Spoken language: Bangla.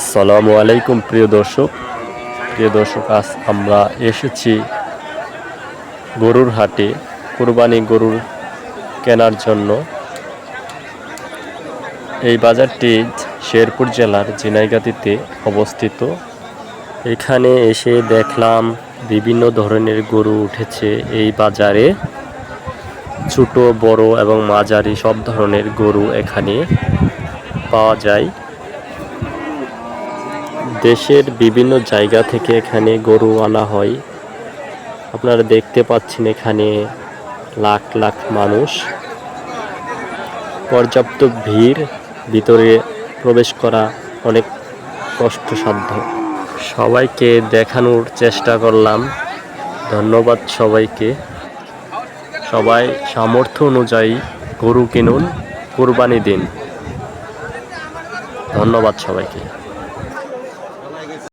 আসসালামু আলাইকুম, প্রিয় দর্শক। প্রিয় দর্শক, আজ আমরা এসেছি গরুর হাটে, কুরবানি গরুর কেনার জন্য। এই বাজারটি শেরপুর জেলার জিনাইগাতিতে অবস্থিত। এখানে এসে দেখলাম বিভিন্ন ধরনের গরু উঠেছে এই বাজারে। ছোট, বড় এবং মাঝারি সব ধরনের গরু এখানে পাওয়া যায়। দেশের বিভিন্ন জায়গা থেকে এখানে গরু আনা হয়। আপনারা দেখতে পাচ্ছেন এখানে লাখ লাখ মানুষ। পর্যাপ্ত ভিড়, ভিতরে প্রবেশ করা অনেক কষ্টসাধ্য। সবাইকে দেখানোর চেষ্টা করলাম। ধন্যবাদ সবাইকে। সবাই সামর্থ্য অনুযায়ী গরু কিনুন, কোরবানি দিন। ধন্যবাদ সবাইকে।